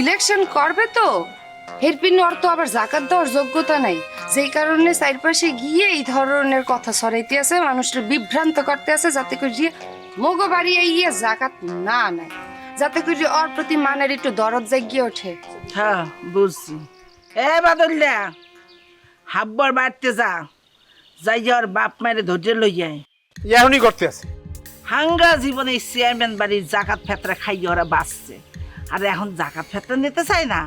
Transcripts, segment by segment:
Election করবে তো? এর পিন ওর তো আবার জাকাত দেওয়ার যোগ্যতা নাই। যেই কারণে চারপাশে গিয়ে এই ধরনের কথা ছড়াইতে আছে মানুষের বিভ্রান্ত করতে আছে যাতে করে মগো বাড়ি ইয়ে জাকাত না নেয়। যাতে করে ওর প্রতি মানের একটু দরদ জাগিয়ে ওঠে। হ্যাঁ বুঝছি। এ বাদল্যা হাব্বর বাড়তে যা। যাই যাওয়ার বাপ মায়ের ধৈর্য লই যায় এখনই করতে আছে। হাঙ্গা জীবনে চেয়ারম্যান বাড়ির জাকাত ফেতরা খাইয়ে ওরা বাঁচছে। আর এখন জাকাত ফেতরা নিতে চায় না।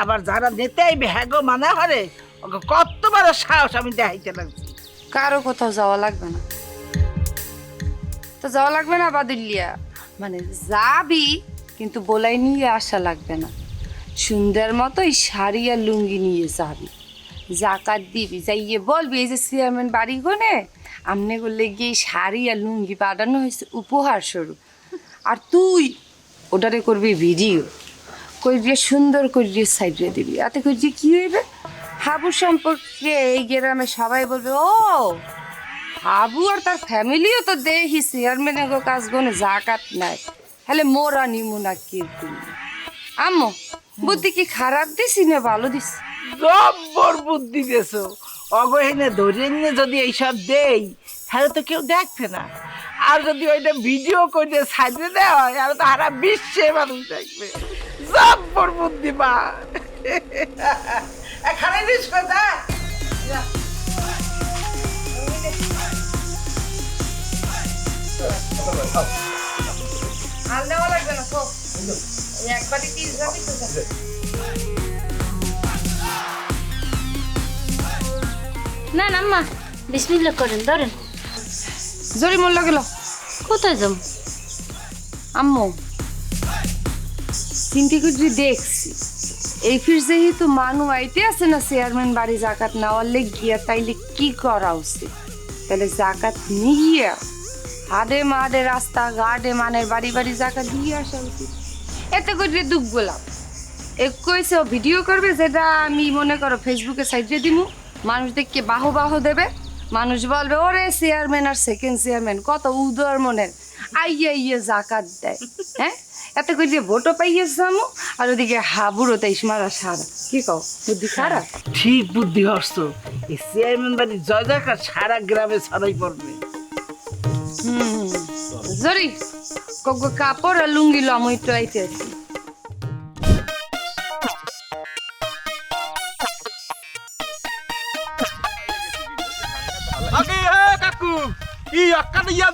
আবার যারা নিতে আইবে হ্যাগো মানে হরে? ওকে কত বড় সাহস আমি দেখাইতে লাগছি কারও কোথাও যাওয়া লাগবে না। তো যাওয়া লাগবে না বাদুলিয়া মানে যাবি, কিন্তু বলাই নিয়ে আসা লাগবে না। সুন্দর মতো এই শাড়ি আর লুঙ্গি নিয়ে যাবি। জাকাত দিবি, যাইয়ে বলবি, এই যে চেয়ারম্যান বাড়ি গোনে আমনে করলে গিয়ে শাড়ি আর লুঙ্গি পাঠানো হয়েছে উপহার স্বরূপ আর তুই ওটারে করবি ভিডিও। করিয়ে সুন্দর করিয়ে সাইডে দিবি। এতে করিয়ে কি হইবে? হাবু সম্পর্কে এই গ্রামে সবাই বলবে ও হাবু আর তার ফ্যামিলিও তো দেখি চেয়ারম্যানের গো কাজ গনে জাকাত নাই। হলে মোরা নিমু না কি আম্মু বুদ্ধি কি খারাপ দিছি না ভালো দিছি? জব্বর বুদ্ধি দেছো। অগহিনে ধরে নিয়ে যদি এইসব দেই তাহলে তো কেউ দেখবে না। আর যদি ওইটা ভিডিও করে সাইডে দেওয়া হয় আর তো সারা বিশ্বে মানুষ দেখবে। জব্বর বুদ্ধি মা এখানে দিস কথা আর দেওয়া লাগবে না তো একবারই কি যাবি তো। না না আম্মা বিসমিল্লা করেন ধরেন। জরি মূল্য গেল। কোথায় যাম আম্মু। চিন্তা করে দেখছি। এই ফির যেহেতু মানু আইতে আছে না চেয়ারম্যান বাড়ি জাকাত নেওয়ার গিয়া, তাইলে কি করা উচিত? তাহলে জাকাত নিয়ে হাডে মাডে রাস্তা ঘাটে মানের বাড়ি বাড়ি জাকাত দিয়ে আসা উচিত। এতে করে দুঃখ গোলাপ। এক কইছে ভিডিও করবে, যেটা আমি মনে করো ফেসবুকে সাইডে দিমু। মানুষ দেখকে বাহু বাহু দেবে। মানুষ বলবে ওরে চেয়ারম্যান আর সেকেন্ড চেয়ারম্যান কত উদর মনের। আইয়ে ইয়ে জাকাত দেয় হ্যাঁ? এতে করে যে ভোটও পাইয়ে যামু আর ওদিকে হাবুরও তাই মারা সারা। কি কও? বুদ্ধি সারা ঠিক বুদ্ধি হস্ত এই চেয়ারম্যান বাড়ি জয় জয়কার সারা গ্রামে ছড়াই পড়বে। হুম। জরি কগো কাপড় আর লুঙ্গি লম একটু আইতে আছি। ই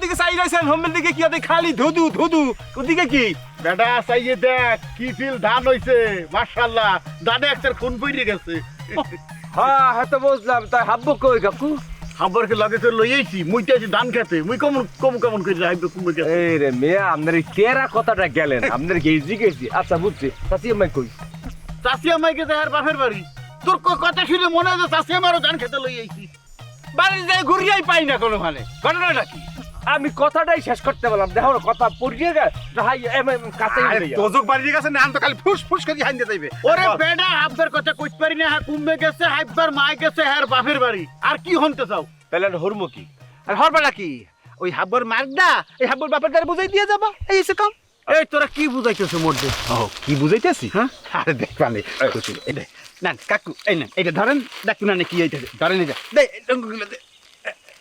দিকে চাই হোমের দিকে কি খালি ধুধু ধুধু। ওদিকে কি? বেটা চাইয়ে দেখ কি ফিল ধান হইছে। মাশাআল্লাহ দানে একটা খুন পড়ে গেছে। হ্যাঁ হ্যাঁ তো বুঝলাম। তাই হাব্বো কই কাকু? খাবারকে লগে তো লইয়েছি মুইতে আছি ধান খেতে। মুই কেমন কম কেমন করে যাইবে কুমে গেছে এই রে মেয়ে আপনার কেরা কথাটা গেলেন? আপনার গেজি গেছি আচ্ছা বুঝছি। চাচি আমায় কই? চাষি আমাকে দেহার বাপের বাড়ি। তোর ক- কথা শুনে মনে হয় চাষি আমারও ধান খেতে লইয়েছি বাড়ি যাই ঘুরিয়াই পাই না কোনো মানে ঘটনাটা কি? আমি কথাটাই শেষ করতে দেখো কথা পড়িয়ে হাই এম কাছে তোজক বাড়ি গেছে না তো খালি ফুস ফুস করে হাইন্দে যাইবে। ওরে আব্বার কথা কইতে পারি না হ্যাঁ কুমে গেছে হাইবার মাই গেছে হ্যাঁ বাপের বাড়ি। আর কি হনতে চাও? তাহলে হরমু কি? আর হরবাটা কি? ওই হাব্বর মার্কডা এই হাব্বর বাপের দ্বারা বুঝাই দিয়ে যাবা এই এসে কাম এই তোরা কি বুঝাইতেছ মধ্যে ও কি বুঝাইতেছি? হ্যাঁ? আরে দেখ পালে না কাকু এই না এটা ধরেন দেখু না কি এইটা ধরেন এটা দে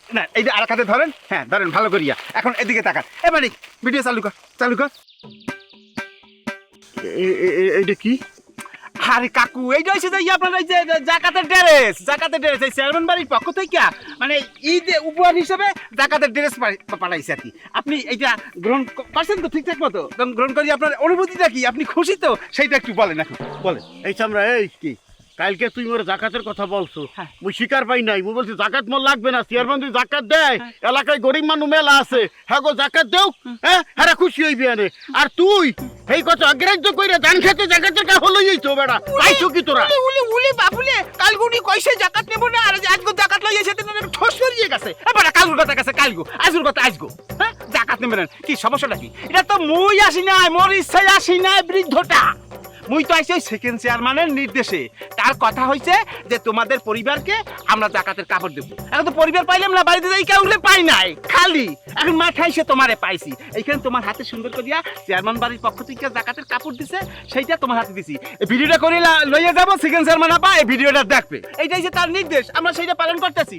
না এই যে আর কাতে ধরেন হ্যাঁ ধরেন ভালো করিয়া। এখন এদিকে তাকান। এ মালিক ভিডিও চালু কর চালু কর। এইটা কি? আরে কাকু এইটা হচ্ছে যে আপনার এই যে জাকাতের ড্রেস জাকাতের ড্রেস, এই চেয়ারম্যান বাড়ির পক্ষ থেকে মানে ঈদ উপহার হিসেবে জাকাতের ড্রেস পাঠাইছে আর কি। আপনি এইটা গ্রহণ পারছেন তো ঠিকঠাক মতো? গ্রহণ করি আপনার অনুভূতিটা কি? আপনি খুশি তো? সেইটা একটু বলেন এখন, বলেন। এই আমরা এই কি? কালকে তুই মোর জাকাতের কথা বলছো। হ্যাঁ। মুই স্বীকার পাই নাই মুই বলছি জাকাত মোর লাগবে না চেয়ারম্যান তুই জাকাত দেয় এলাকায় গরিব মানুষ মেলা আছে হ্যাঁ। গো জাকাত দেও হ্যাঁ। হ্যাঁ খুশি হইবি আনে আর তুই এই কথা অগ্রাহ্য কইরা ধান খেতে জাকাতের কা হলো তো বেড়া পাইছো কি তোরা? উলি উলি বাবুলে কালগুনি কইছে জাকাত নেব না আর আজগো জাকাত লইয়া সেটা না ঠোস করিয়ে গেছে। এবার কালগুর কথা গেছে কালগু আজগুর কথা আজগো। হ্যাঁ জাকাত নেবেন। কি সমস্যাটা কি? এটা তো মুই আসি নাই মোর ইচ্ছায় আসি নাই বৃদ্ধটা। মুই তো আইছি ওই সেকেন্ড চেয়ারম্যানের নির্দেশে। তার কথা হয়েছে যে তোমাদের পরিবারকে আমরা জাকাতের কাপড় দেবো। এখন তো পরিবার পাইলাম না, বাড়িতে যাই কাউরে পাই নাই, খালি। এখন মাথায় সে তোমারে পাইছি। এইখানে তোমার হাতে সুন্দর করিয়া চেয়ারম্যান বাড়ির পক্ষ থেকে জাকাতের কাপড় দিছে, সেইটা তোমার হাতে দিছি। এই ভিডিওটা করে লইয়া যাব সেকেন্ড চেয়ারম্যান আপা, এই ভিডিওটা দেখবে। এইটাই যে তার নির্দেশ, আমরা সেইটা পালন করতেছি।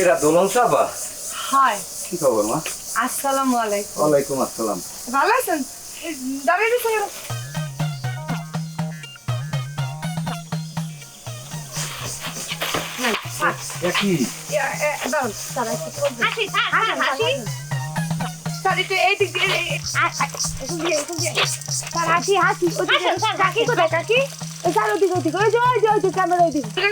এরা দোলন চাবা হয় কি খবর মা? আসসালামু আলাইকুম। ওয়ালাইকুম আসসালাম। ভালো আছেন? দাঁড়িয়ে স্যার, কাকি হাসেন। কোথায়, কাকি? ওদিকে, ওদিকে, ওই যে, ওই যে, ক্যামেরা। করে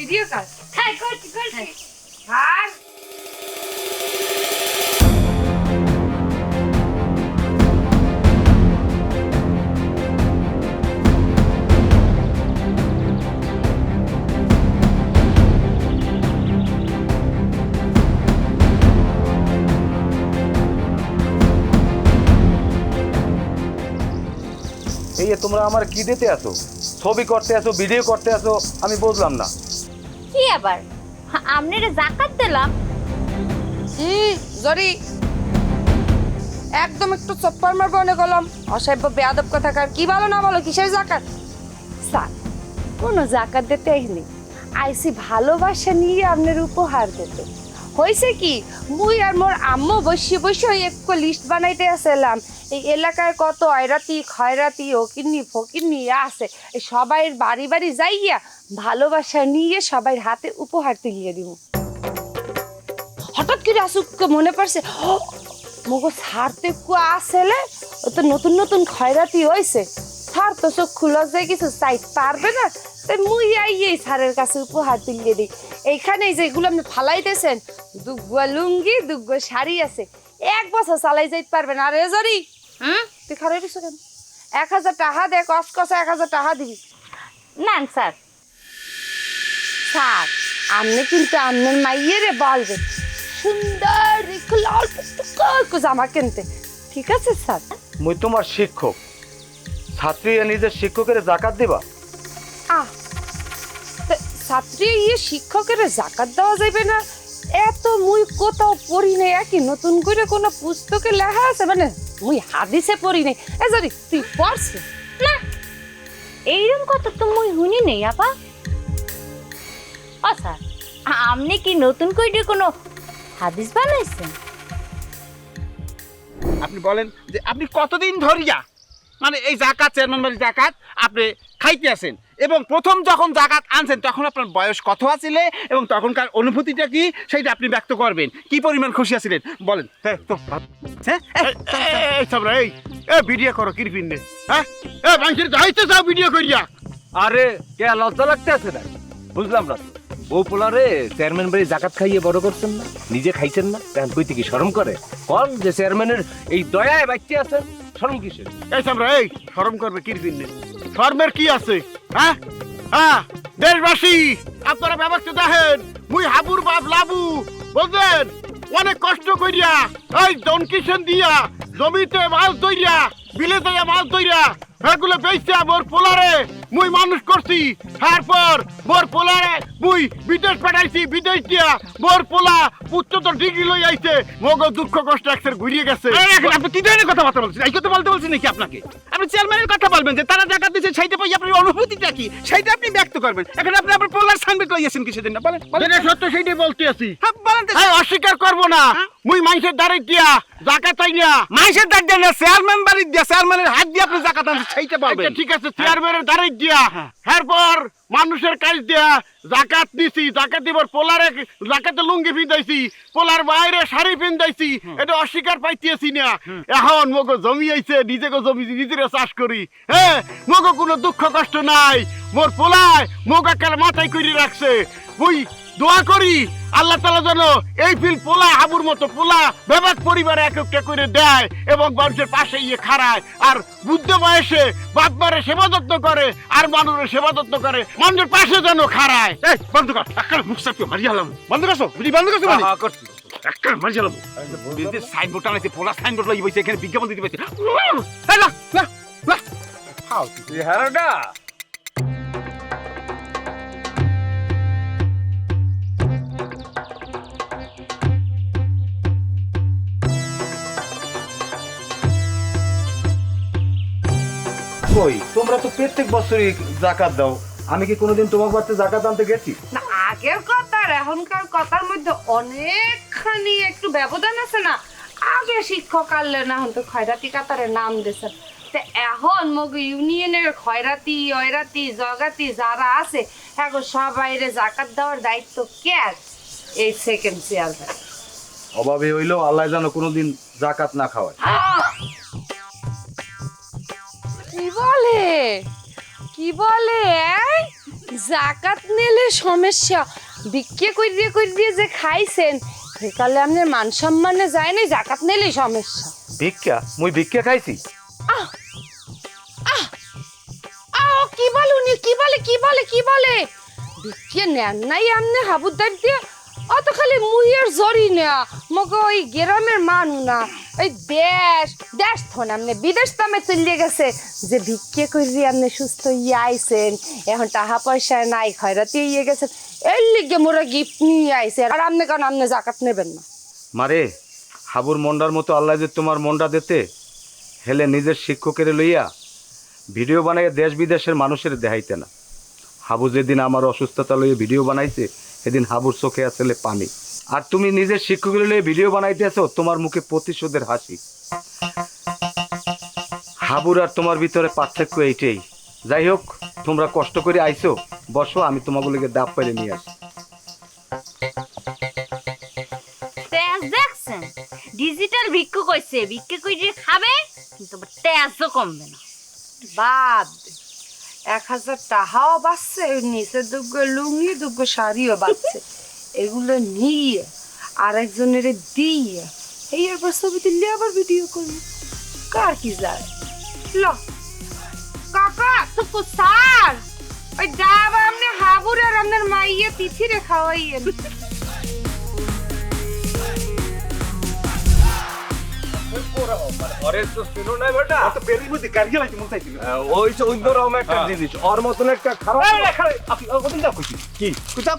ভিডিও কাজ। হ্যাঁ আর? এই তোমরা আমার কি দিতে আছো? ছবি করতে আছো ভিডিও করতে আছো, আমি বুঝলাম না। কি আবার? আপনারে জাকাত দিলাম। হুম জরি। একদম একটু চপ্পর মারবো মনে করলাম অসভ্য বেয়াদব কথাকার। কি ভালো না বলো কিসের জাকাত? স্যার কোনো জাকাত দিতে আইনি আইসি ভালোবাসা নিয়ে আপনার উপহার দিতে। হয়েছে কি মুই আর মোর আম্মু বসে বসে ওই একটু লিস্ট বানাইতে আসলাম। এই এলাকায় কত অয়রাতি খয়রাতি ওকিন্নি ফকিন্নি আছে। সবাইয়ের বাড়ি বাড়ি যাইয়া ভালোবাসা নিয়ে সবাই হাতে উপহার তুলিয়ে দিব। হঠাৎ করে আসুক মনে পড়ছে "ও, মগো সার তো একটু আসলে ও তো নতুন নতুন খয়রাতি হয়েছে সার তো চোখ খুলে যায় কিছু চাইতে পারবে না। তাই মুই আই এই সারের কাছে উপহার তুলিয়ে দিই। এইখানে এই যেগুলো আপনি ফালাইতেছেন দুগুয়া লুঙ্গি দুগুয়া শাড়ি আছে। এক বছর চালাই যাইতে পারবেন। আর এ জরি হুম? তুই খারাপ কেন? এক হাজার টাকা দে কস কষা এক হাজার টাকা দিবি। না স্যার। স্যার আপনি কিন্তু আপনার মাইয়েরে বলবেন সুন্দর একটু অল্প একটু জামা কিনতে। ঠিক আছে স্যার? মুই তোমার শিক্ষক। ছাত্রী নিজের শিক্ষকের জাকাত দিবা? আহ ছাত্রী ইয়ে শিক্ষকের জাকাত দেওয়া যাবে না? এত মুই কোথাও পড়ি নাই একই নতুন করে কোনো পুস্তকে লেখা আছে? মানে মুই হাদিসে পড়ি নাই। এ জানি তুই পড়ছে না। এইরকম কথা তো মুই শুনি নেই আপা। ও স্যার আপনি কি নতুন করে কোনো হাদিস বানাইছেন? আপনি বলেন যে আপনি কতদিন ধরিয়া মানে এই জাকাত চেয়ারম্যান বাড়ির জাকাত আপনি খাইতে আসেন এবং প্রথম যখন জাকাত আনছেন তখন আপনার বয়স কত আছিলে এবং তখনকার অনুভূতিটা কি? সেইটা আপনি ব্যক্ত করবেন। কি পরিমাণ খুশি আছিলেন? বলেন। হ্যাঁ তো হ্যাঁ এই, এ ভিডিও করো কিরপিন নে হ্যাঁ এ মানুষের যাইতে যাও ভিডিও করিয়া। আরে কে লজ্জা লাগতে আছে না বুঝলাম না বউ পোলারে চেয়ারম্যান বাড়ি জাকাত খাইয়ে বড় করছেন না? নিজে খাইছেন না? তেমন কইতে কি শরম করে? কোন যে চেয়ারম্যানের এই দয়ায় বাচ্চা আছেন, শরম কিসের? এই সামরা এই শরম করবে কিরপিন নে শর্মের কি আছে হ্যাঁ? হ্যাঁ দেশবাসী, আপনারা ব্যবস্থা দেখেন, মুই হাবুর বাপ লাবু, বুঝলেন? অনেক কষ্ট করিয়া এই ডনকিশন দিয়া, জমিতে মাছ ধইরা, বিলে যাইয়া মাছ ধইরা এগুলো বেচছে মোর পোলারে। মুই মানুষ করছি। তারপর মোর পোলারে মুই বিদেশ পাঠাইছি বিদেশ দিয়া মোর পোলা উচ্চতর ডিগ্রি লই আইছে। মগ দুঃখ কষ্ট একসের ঘুরিয়ে গেছে। আপনি কি ধরনের কথাবার্তা বলছেন? এই কথা বলতে বলছেন নাকি আপনাকে? আপনি চেয়ারম্যানের কথা বলবেন যে তারা জাকাত দিচ্ছে সেইটা পাই আপনার অনুভূতিটা কি? সেইটা আপনি ব্যক্ত করবেন। এখন আপনি আপনার পোলার সামনে লইয়াছেন কি সেদিন না বলেন বলেন। সত্য সেইটাই বলতে আছি। হ্যাঁ বলেন। হ্যাঁ অস্বীকার করব না। মুই মানুষের দ্বারে দিয়া জাকাত চাই না মানুষের না চেয়ারম্যান বাড়ির দিয়া চেয়ারম্যানের হাত দিয়ে আপনি জাকাত আনছেন। সেইটা আচ্ছা, ঠিক আছে চেয়ারম্যানের দ্বারে দিয়া। এরপর মানুষের কাজ দিয়া জাকাত দিছি জাকাত দিবার পোলারে জাকাতে লুঙ্গি পিন্দাইছি পোলার বাইরে শাড়ি পিন্দাইছি এটা অস্বীকার পাইতেছি না। এখন মগো জমি আইছে নিজেকে জমি নিজেরা চাষ করি। হ্যাঁ মগো কোনো দুঃখ কষ্ট নাই। মোর পোলায় মোগাকার মাথায় করে রাখছে। বুই দোয়া করি আল্লাহ তালা যেন এই ফিল পোলা হাবুর মতো পোলা বেবাক পরিবারে এক একটা করে দেয় এবং মানুষের পাশে ইয়ে খাড়ায়। আর বুদ্ধ বয়সে বাপ মারে সেবা যত্ন করে আর মানুষের সেবা যত্ন করে মানুষের পাশে যেন খাড়ায়। এই বন্ধ কর একটা মুখ সাপকে মারি হলাম। বন্ধ করছ বিড়ি বন্ধ করছ মানে হ্যাঁ, করছি। একটা সাইনবোর্ড টানাইছে পোলা সাইনবোর্ড লাগি বইছে এখানে বিজ্ঞাপন দিতে পারছে এই না কই? তোমরা তো প্রত্যেক বছরই জাকাত দাও। আমি কি কোনোদিন তোমার বাড়িতে জাকাত আনতে গেছি? না আগের কথা আর এখনকার কথার মধ্যে অনেকখানি একটু ব্যবধান আছে না? আগে শিক্ষক আনলে না এখন তো খয়রাতি কাতারে নাম দিয়েছেন তো এখন মগ ইউনিয়নের খয়রাতি অয়রাতি জগাতি যারা আছে এখন সবাইরে জাকাত দেওয়ার দায়িত্ব কে? এই সেকেন্ড চেয়ারম্যান অভাবে হইলেও আল্লাহ যেন কোনোদিন জাকাত না খাওয়ায়। কি বলে? কি বলে জাকাত নিলে সমস্যা। বিক্রি করে দিয়ে করে দিয়ে যে খাইছেন সেকালে আপনার মান সম্মানে যায় না জাকাত নিলে সমস্যা। ভিক্ষা? মুই ভিক্ষা খাইছি। আও কি বলে উনি? কি বলে কি বলে কি বলে? বিক্রি নেন নাই আমনে হাবুদার দিয়ে। অত খালি মুইয়ের জরি না, মগে ওই গ্রামের মানু না, ওই দেশ দেশ থন আমনে বিদেশ তামে চলে গেছে। যে ভিক্ষে করি আমনে সুস্থ ইয়ে আইছেন, এখন টাকা পয়সা নাই, খয়রাতি ইয়ে গেছেন, এর লিগে মোরা গিফট নিয়ে আইছে, আর আমনে কারণ আমনে জাকাত নেবেন না? মারে, হাবুর মন্ডার মতো আল্লাহ যে তোমার মন্ডা দিতে, হেলে নিজের শিক্ষকের লইয়া ভিডিও বানাইয়া দেশ বিদেশের মানুষের দেখাইতে না। হাবু যেদিন আমার অসুস্থতা লইয়া ভিডিও বানাইছে সেদিন হাবুর চোখে আসলে পানি। আর তুমি নিজের শিক্ষকের লইয়া ভিডিও বানাইতে আছো, তোমার মুখে প্রতিশোধের হাসি। হাবুর আর তোমার ভিতরে পার্থক্য এইটাই। যাই হোক, তোমরা কষ্ট করে আইছো, বসো, আমি তোমাগুলোকে দাপ পেরে নিয়ে আসি। ডিজিটাল ভিক্ষু কইছে ভিক্ষু কইরে খাবে, কিন্তু তেজও কমবে না। বাদ এক হাজার টাকাও বাঁচছে নিচে দুগ্গো লুঙ্গি দুগ্গো শাড়িও বাঁচছে এগুলো নিয়ে আরেকজনের দিয়ে এই এরপর ছবি তুললে আবার ভিডিও করব। কার কি যায়? ল। কাকা, তো স্যার ওই ডাব আমনে হাবুর আর আপনার মাইয়ে তিথি রে খাওয়াইয়েন। ওরে তো শুনো না বেটা। অত পেরির মধ্যে গাড়ি লাগছে মন চাইছিল। ওই যে অন্যরকম একটা জিনিস ওর মতন একটা খারাপ আপনি ওদিন যাও কইছি। কি? কই যাও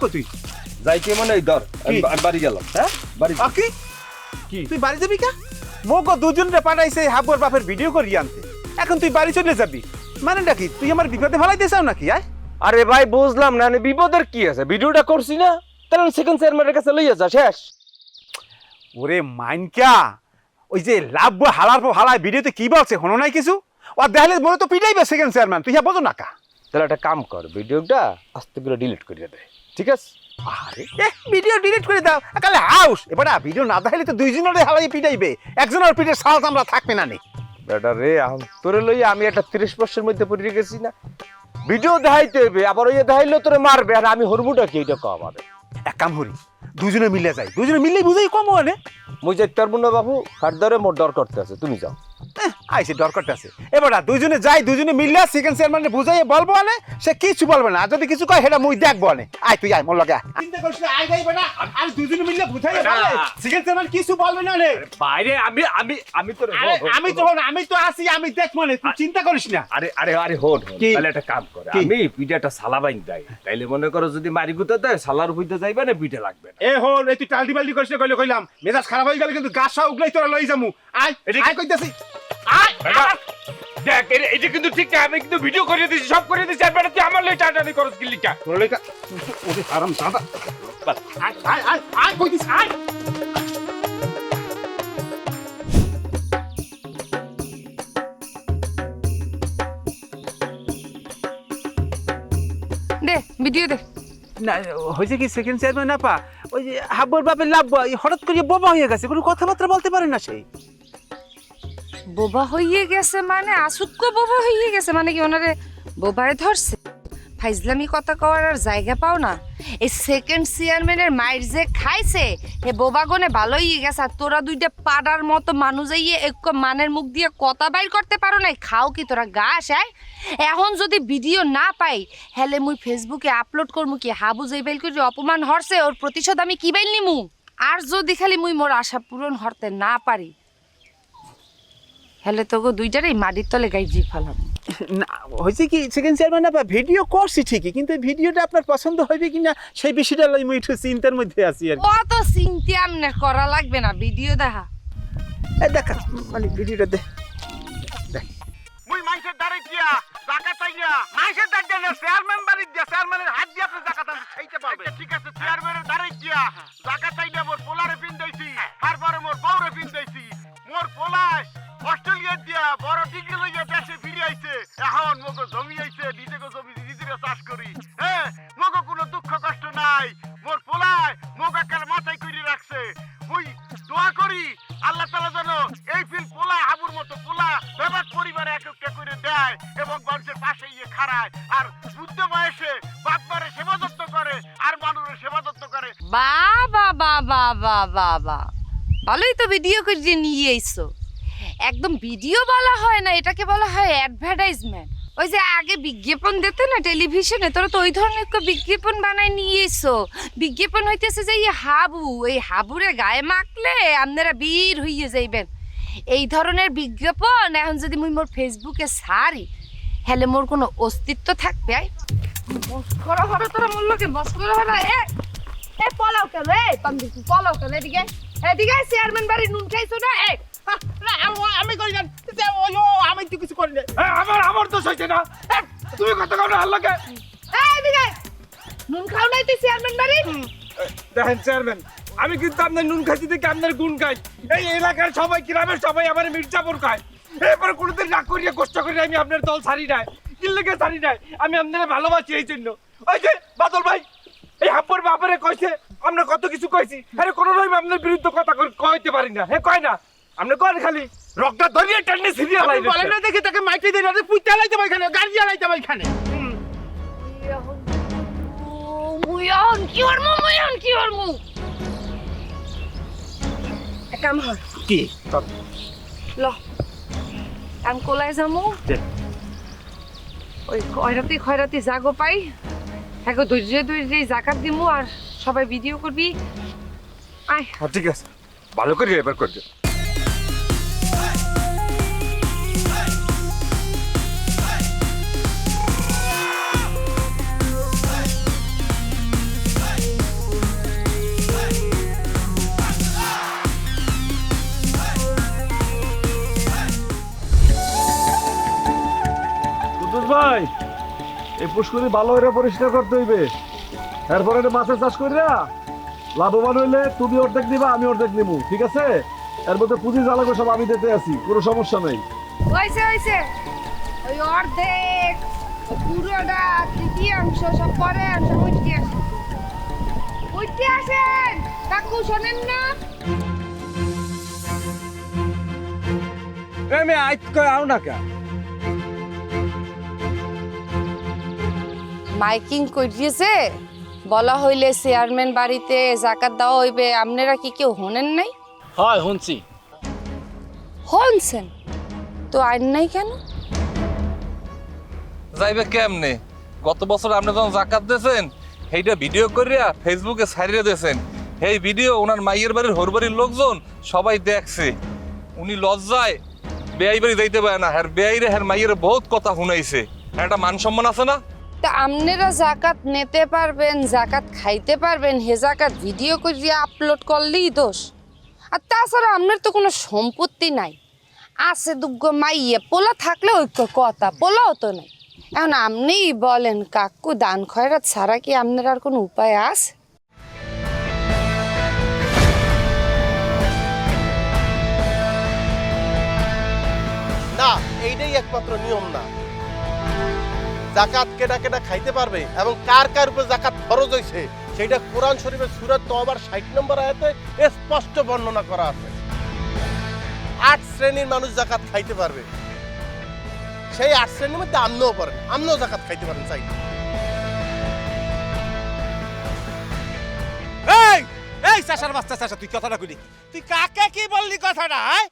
যাইতে মনে হয় ধর আমি কি? আমি বাড়ি গেলাম। হ্যাঁ? বাড়ি কি? কি? তুই বাড়ি যাবি কা? মোগো দুজন রে পাঠাইছে হাবুর বাপের ভিডিও করি আনতে। এখন তুই বাড়ি চলে যাবি। মানে নাকি তুই আমার বিপদে ফেলাই দিয়েছাও নাকি আয়? আরে ভাই বুঝলাম না বিপদের কি আছে? ভিডিওটা করছি না? তাহলে সেকেন্ড চেয়ারম্যানের কাছে লইয়া যা শেষ। ওরে মাইনকা! ওই যে লাভ হালার পর হালায় ভিডিওতে কি বলছে হনো নাই কিছু? ও দেখালে মনে তো পিটাইবে সেকেন্ড চেয়ারম্যান তুই হ্যাঁ বোঝো না কা। তাহলে একটা কাম কর ভিডিওটা আস্তে করে ডিলিট করে দে ঠিক আছে? আরে ভিডিও ডিলিট করে দাও একালে হাউস। এবার ভিডিও না দেখালে তো দুইজনের হালাই পিটাইবে একজনের পিঠে সাহস আমরা থাকবে না নে। বেটা রে এখন তোরে লইয়া আমি একটা তিরিশ বর্ষের মধ্যে পড়ে গেছি না। ভিডিও দেখাইতে হইবে আবার ওই দেখাইলেও তোরে মারবে আর আমি হরবুটা কি এটা কম এক কাম করি দুজনে মিলে যাই দুজনে মিলে বুঝাই কম মানে মুই যাইতে পারব না বাবু ধরে মোর ডর করতে আছে তুমি যাও। আইসে দরকার আছে। এবার দুজনে যাই দুজনে মিললে সেকেন্ড চেয়ারম্যান বুঝাই বলব আনে সে কিছু বলবে না। আর যদি কিছু কয় সেটা মুই দেখব আনে। আয় তুই আয় মোর লগে চিন্তা করিস না আয় যাই বেটা আর দুজনে মিললে বুঝাই সেকেন্ড চেয়ারম্যান কিছু বলবে না রে বাইরে আমি আমি আমি আরে আমি তো আমি তো আছি আমি দেখব না তুই চিন্তা করিস না। আরে আরে আরে হোন হোন। কি? তাহলে একটা কাম করে? আমি পিঠাটা সালা বাইন দেয় তাইলে মনে করো যদি মারি গুতে দেয় সালার হইতে যাইবে না পিঠে লাগবে এ হল এই তুই টালটি বালটি করিস না কইলে কইলাম। মেজাজ খারাপ হয়ে গেল কিন্তু গাছা উগলাই তোরা লই যামু। আয় এটা- আয় কইতাছি। দেখ এটা- এটা কিন্তু ঠিক না আমি কিন্তু ভিডিও করে দিছি সব করে দিছি আর বেটা তুই আমার লই টাটানি করস কিলিটা তোর লইকা ওরে হারাম দাদা আয় আয় আয় আয় কইতিস আয়। দে ভিডিও দে। না হয়েছে কি সেকেন্ড চেয়ারম্যান না পা ওই যে হাব্বর বাপের লাভ হঠাৎ করে বোবা হয়ে গেছে কোনো কথাবার্তা বলতে পারে না সেই বোবা হইয়ে গেছে মানে আসুক্য বোবা হইয়ে গেছে মানে কি ওনারে বোবায় ধরছে? ফাইজলামি কথা কওয়ার আর জায়গা পাও না। এই সেকেন্ড চেয়ারম্যানের মায়ের যে খাইছে হে বোবাগনে ভালোই গেছে। আর তোরা দুইটা পাড়ার মতো মানুষ যাইয়ে এক মানের মুখ দিয়ে কথা বাইর করতে পারো নাই, খাও কি তোরা গাছ আয় এখন যদি ভিডিও না পাই, হেলে মুই ফেসবুকে আপলোড করমু কি? হাবু যেই বাইল করে অপমান হরছে, ওর প্রতিশোধ আমি কি বাইল নিমু? আর যদি খালি মুই মোর আশা পূরণ হরতে না পারি হেলে তোকে দুইটারই মাটির তলে গাই জি ফেলাম। না হয়েছে কি সেকেন্ড চেয়ারম্যান আপা ভিডিও করছি ঠিকই কিন্তু ভিডিওটা আপনার পছন্দ হইবে কিনা সেই বিষয়টা লই মুই একটু চিন্তার মধ্যে আছি আর কি। অত চিন্তা আমনের করা লাগবে না ভিডিও দেখা। এ দেখা মানে ভিডিওটা দে। মুই মাইসের দাঁড়ে দিয়া জাকাত চাইয়া মাইসের দাঁড় দিয়া না চেয়ারম্যান বাড়ি দিয়া চেয়ারম্যানের হাত দিয়া আপনি জাকাত আনতে চাইতে পারবে ঠিক আছে চেয়ারম্যানের দাঁড়ে দিয়া জাকাত চাইয়া মোর পোলারে পিন দিয়েছি তারপরে মোর বউরে পিন দিয়েছি মোর পোলায় অস্ট্রেলিয়া দিয়া, বড় ডিগ্রি লইয়া দেশে ফিরে আইছে। এখন মগো জমি আইছে নিজেকে জমি নিজেরা চাষ করি। হ্যাঁ মগো কোনো দুঃখ কষ্ট নাই। মোর পোলায় মগো কাল মাথায় কইরে রাখছে। মুই দোয়া করি, আল্লাহ তাআলা যেন এই ফিল পোলা, হাবুর মতো পোলা, বেবাক পরিবারে এক একটা করে দেয় এবং মানুষের পাশে গিয়ে খাড়ায়। আর বুদ্ধ বয়সে বাপমারে সেবা যত্ন করে, আর মানুষের সেবা যত্ন করে। বাবা বাবা বাবা বা ভালোই তো ভিডিও করে নিয়ে এসছো একদম ভিডিও বলা হয় না, এটাকে বলা হয় অ্যাডভার্টাইজমেন্ট ওই যে আগে বিজ্ঞাপন দিতে না টেলিভিশনে তোরা তো ওই ধরনের বিজ্ঞাপন বানায় নিয়ে এসো। বিজ্ঞাপন হইতেছে যে এই হাবু এই হাবুরে গায়ে মাখলে আপনারা বীর হইয়ে যাইবেন। এই ধরনের বিজ্ঞাপন এখন যদি মুই মোর ফেসবুকে ছাড়ি হেলে মোর কোনো অস্তিত্ব থাকবে? আই মস্করা হলো তোরা মোর লোকে মস্করা এ এ পলাও কেন? এ পান্দি পলাও কেন? এদিকে এদিকে চেয়ারম্যান বাড়ি নুন খাইছো না? এ না, আমি- আমি করি না। যে, ওই, ও, আমি তো কিছু করি না। আমার আমার দোষ হইছে না। তুমি কত কারণে আল্লাহকে। এ, এদিকে। নুন খাও নাই তুই চেয়ারম্যান বাড়ি? দেখেন চেয়ারম্যান আমি কিন্তু আপনার নুন খাইতে দেখে আপনার গুণ খাই। এই এলাকার সবাই গ্রামের সবাই আমার মির্জাপুর খায়। এরপরে কোনোদিন রাগ করিয়া কষ্ট করি আমি আপনার দল ছাড়ি নাই কিল্লেকে ছাড়ি নাই। আমি আপনার ভালোবাসি এই জন্য। ওই যে বাদল ভাই এই বাপারে কইছে আমরা কত কিছু কইছি। আরে কোনো রকম আপনার বিরুদ্ধে কথা কইতে পারি না। হে কয় না? আপনি কয় খালি? রক্তটা ধরিয়ে টান্নে সিরিয়াল আপনি বলেন না দেখে তাকে মাইকে দিয়ে না পুইতে লাইতে এখানে গাড়ি জ্বালাইতে এখানে মুয়ন কি হরমু মুয়ন কি? হরমু কাম হর কি ল। আমি কোলায় যামু। দে। ওই খয়রাতি খয়রাতি জাগো পাই। হ্যাঁ ধৈর্য ধৈর্য জাকাত দিমু আর সবাই ভিডিও করবি। আয়। ঠিক আছে। ভালো করে এবার করবে ভাই এই পুষ্করি ভালো করে পরিষ্কার করতে হইবে। এরপরে মাছের চাষ করিয়া লাভবান হইলে তুমি অর্ধেক দিবা আমি অর্ধেক নিবো ঠিক আছে? এর মধ্যে পুঁজি জ্বালাবে সব আমি দিতে আছি কোনো সমস্যা নেই। হয়েছে হয়েছে ওই অর্ধেক পুরোটা তৃতীয়াংশ সব পরে অংশ উঠতে আসেন উঠতে আসেন কাকু শোনেন না। আমি আইত কই আও না কা মাইকিং করিয়েছে বলা হইলে চেয়ারম্যান বাড়িতে জাকাত দেওয়া হইবে আপনারা কি কেউ হনেন নাই? হয় শুনছি হনছেন? তো আইন নাই কেন? যাইবে কেমনে? গত বছর আপনি যখন জাকাত দিয়েছেন সেইটা ভিডিও করিয়া ফেসবুকে ছাড়িয়ে দিয়েছেন। এই ভিডিও ওনার মাইয়ের বাড়ির হোর বাড়ির লোকজন সবাই দেখছে। উনি লজ্জায় বেআই বাড়ি যাইতে পারে না। হ্যার বেআইরে হ্যার মাইয়ের বহুত কথা শুনাইছে। হ্যাঁ একটা মান সম্মান আছে না? তা আপনারা জাকাত নিতে পারবেন, জাকাত খাইতে পারবেন, হে জাকাত ভিডিও করিয়া আপলোড করলেই দোষ। আর তাছাড়া আপনার তো কোনো সম্পত্তি নাই। আছে দুগ্গ মাইয়ে, পোলা থাকলে ঐক্য কথা, পোলাও তো নাই। এখন আপনিই বলেন, কাকু দান খয়রাত ছাড়া কি আপনার আর কোনো উপায় আছে? না, এইটাই একমাত্র নিয়ম না। জাকাত কেটা কেটা খাইতে পারবে এবং কার কার উপর জাকাত খরচ হয়েছে সেটা কোরআন শরীফের সুরত তো আবার ষাট নম্বর আয়াতে স্পষ্ট বর্ণনা করা আছে। আট শ্রেণির মানুষ জাকাত খাইতে পারবে। সেই আট শ্রেণির মধ্যে আমনেও পারেন আমনেও জাকাত খাইতে পারেন, চাই। এই, চাষার বাচ্চা, চাষা, তুই কথাটা কইলি। তুই কাকে কি বললি কথাটা হ্যাঁ?